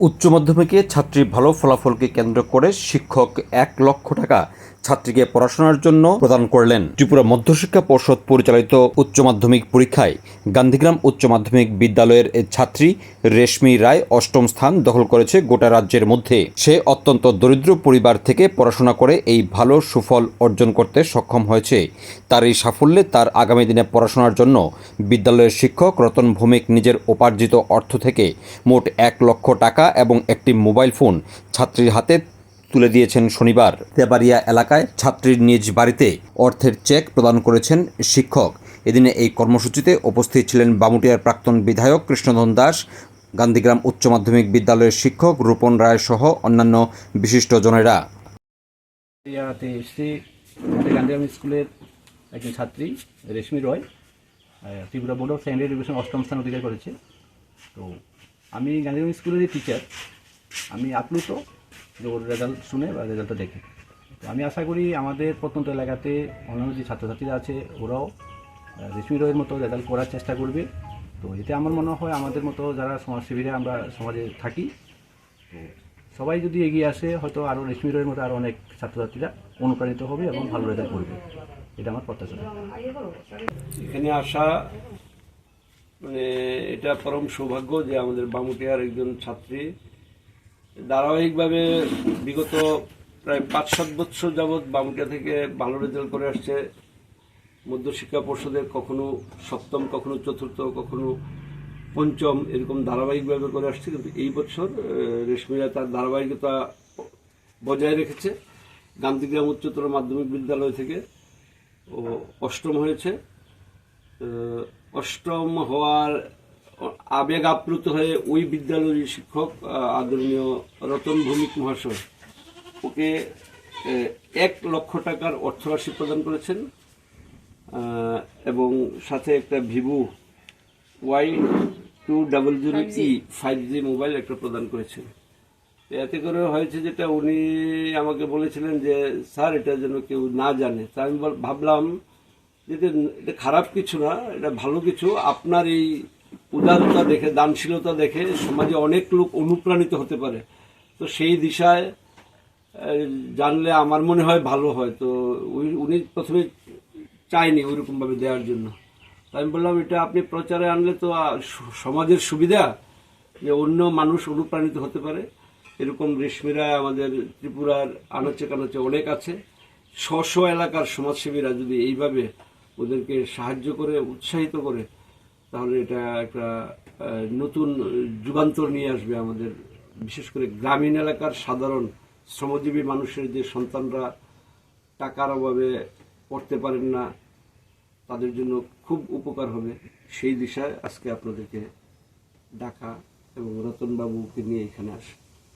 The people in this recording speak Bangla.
উচ্চ মাধ্যমিকে ছাত্রীর ভালো ফলাফলকে কেন্দ্র করে শিক্ষক এক লক্ষ টাকা ছাত্রীকে পড়াশোনার জন্য প্রদান করলেন। ত্রিপুরা মধ্যশিক্ষা পর্ষদ পরিচালিত উচ্চ মাধ্যমিক পরীক্ষায় গান্ধীগ্রাম উচ্চ মাধ্যমিক বিদ্যালয়ের ছাত্রী রেশমি রায় অষ্টম স্থান দখল করেছে গোটা রাজ্যের মধ্যে। সে অত্যন্ত দরিদ্র পরিবার থেকে পড়াশোনা করে এই ভালো সুফল অর্জন করতে সক্ষম হয়েছে। তার এই সাফল্যে তার আগামী দিনে পড়াশোনার জন্য বিদ্যালয়ের শিক্ষক রতন ভৌমিক নিজের উপার্জিত অর্থ থেকে মোট এক লক্ষ টাকা এবং একটি মোবাইল ফোন ছাত্রীর হাতে তুলে দিয়েছেন শনিবার। তেবাড়িয়া এলাকায় ছাত্রীর নিজ বাড়িতে অর্থের চেক প্রদান করেছেন শিক্ষক। এদিনে এই কর্মসূচিতে উপস্থিত ছিলেন বামুটিয়ার প্রাক্তন বিধায়ক কৃষ্ণধন দাস, গান্ধীগ্রাম উচ্চ মাধ্যমিক বিদ্যালয়ের শিক্ষক রূপন রায় সহ অন্যান্য বিশিষ্টজনেরা গান্ধীগ্রাম স্কুলের একজন ছাত্রী, Reshmi Roy. Tripura board of secondary education অষ্টম স্থান অধিকার করেছে। তো আমি গান্ধীগ্রাম স্কুলেরই টিচার আমি আপ্লুত। ওর রেজাল্ট শুনে বা রেজাল্টটা দেখে। তো আমি আশা করি আমাদের প্রত্যন্ত এলাকাতে অন্যান্য যে ছাত্রছাত্রীরা আছে, ওরাও রেশমি রয়ের মতো রেজাল্ট করার চেষ্টা করবে। তো এতে আমার মনে হয় আমাদের মতো যারা সমাজসেবীরা আমরা সমাজে থাকি, তো সবাই যদি এগিয়ে আসে, হয়তো আরও রেশমি রয়ের মতো আরও অনেক ছাত্রছাত্রীরা অনুপ্রাণিত হবে এবং ভালো রেজাল্ট করবে। এটা আমার প্রত্যাশা। এখানে আসা মানে এটা পরম সৌভাগ্য যে আমাদের বামুটিয়ার একজন ছাত্রী ধারাবাহিকভাবে বিগত প্রায় পাঁচ, সাত বছর যাবৎ বামুটিয়া থেকে ভালো রেজাল্ট করে আসছে। মধ্যশিক্ষা পর্ষদের কখনো সপ্তম, কখনো চতুর্থ, কখনো পঞ্চম এরকম ধারাবাহিকভাবে করে আসছে। কিন্তু এই বছর রেশমিরা তার ধারাবাহিকতা বজায় রেখেছে। গান্ধীগ্রাম উচ্চতর মাধ্যমিক বিদ্যালয় থেকে ও অষ্টম হয়েছে। অষ্টম হওয়ার আবেগ আপ্লুত হয়ে ওই বিদ্যালয়ের শিক্ষক আদরণীয় রতন ভৌমিক মহাশয় ওকে এক লক্ষ টাকার অর্থরাশি প্রদান করেছেন এবং সাথে একটা Vivo Y two double zero E five G mobile একটা প্রদান করেছেন। এতে করে হয়েছে যেটা উনি আমাকে বলেছিলেন যে, স্যার, এটা যেন কেউ না জানে। তা আমি ভাবলাম যে, এটা খারাপ কিছু না, এটা ভালো কিছু। আপনার এই উদারতা দেখে, দানশীলতা দেখে সমাজে অনেক লোক অনুপ্রাণিত হতে পারে। তো সেই দিশায় জানলে আমার মনে হয় ভালো হয়। তো উনি- প্রথমে চাইনি ওইরকম ভাবে দেওয়ার জন্য। তো আমি বললাম, এটা আপনি প্রচারে আনলে তো সমাজের সুবিধা যে অন্য মানুষ অনুপ্রাণিত হতে পারে। এরকম রেশমিরা আমাদের ত্রিপুরার আনাচে কানাচে অনেক আছে। স্ব এলাকার সমাজসেবীরা যদি এইভাবে ওদেরকে সাহায্য করে, উৎসাহিত করে তাহলে এটা একটা নতুন যুগান্তর নিয়ে আসবে আমাদের, বিশেষ করে গ্রামীণ এলাকার সাধারণ শ্রমজীবী মানুষের যে সন্তানরা টাকার অভাবে পড়তে পারেন না, তাদের জন্য খুব উপকার হবে। সেই দিশায় আজকে আপনাদেরকে ডাকা এবং রতনবাবুকে নিয়ে এখানে আসা।